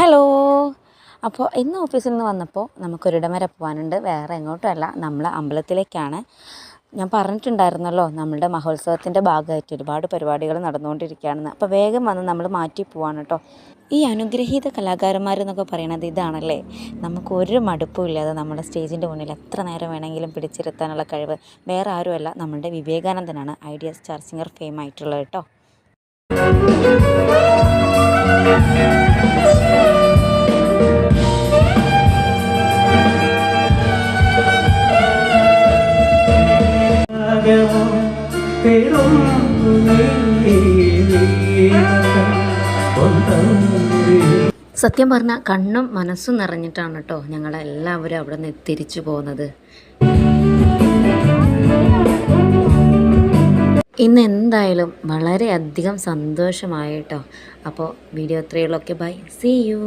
Hello. അപ്പോൾ ഇന്ന് ഓഫീസിൽ നിന്ന് വന്നപ്പോൾ നമുക്കൊരിടം വരെ പോകാനുണ്ട് വേറെ എങ്ങോട്ടുമല്ല. നമ്മൾ അമ്പലത്തിലേക്കാണ്. ഞാൻ പറഞ്ഞിട്ടുണ്ടായിരുന്നല്ലോ നമ്മളുടെ മഹോത്സവത്തിന്റെ ഭാഗമായിട്ട് ഒരുപാട് പരിപാടികൾ നടന്നുകൊണ്ടിരിക്കുകയാണെന്ന്. അപ്പോൾ വേഗം വന്ന് നമ്മൾ മാറ്റി പോവാണ് കേട്ടോ ഈ അനുഗ്രഹീത കലാകാരന്മാരെന്നൊക്കെ പറയണത് ഇതാണല്ലേ? നമുക്ക് ഒരു മടുപ്പും ഇല്ലാതെ നമ്മുടെ സ്റ്റേജിന്റെ മുന്നിൽ എത്ര നേരം വേണമെങ്കിലും പിടിച്ചിരുത്താനുള്ള കഴിവ്. വേറെ ആരുമല്ല. നമ്മളുടെ വിവേകാനന്ദനാണ് ഐഡിയ സ്റ്റാർ സിംഗർ ഫെയിം ആയിട്ടുള്ളത് കേട്ടോ സത്യം പറഞ്ഞാൽ കണ്ണും മനസ്സും നിറഞ്ഞിട്ടാണ് കേട്ടോ ഞങ്ങളെല്ലാവരും അവിടെ നിന്ന് തിരിച്ചു പോകുന്നത്. ഇന്ന് എന്തായാലും വളരെയധികം സന്തോഷമായി കേട്ടോ. അപ്പോൾ വീഡിയോ ഇത്രയുള്ളൊക്കെ ബൈ. See you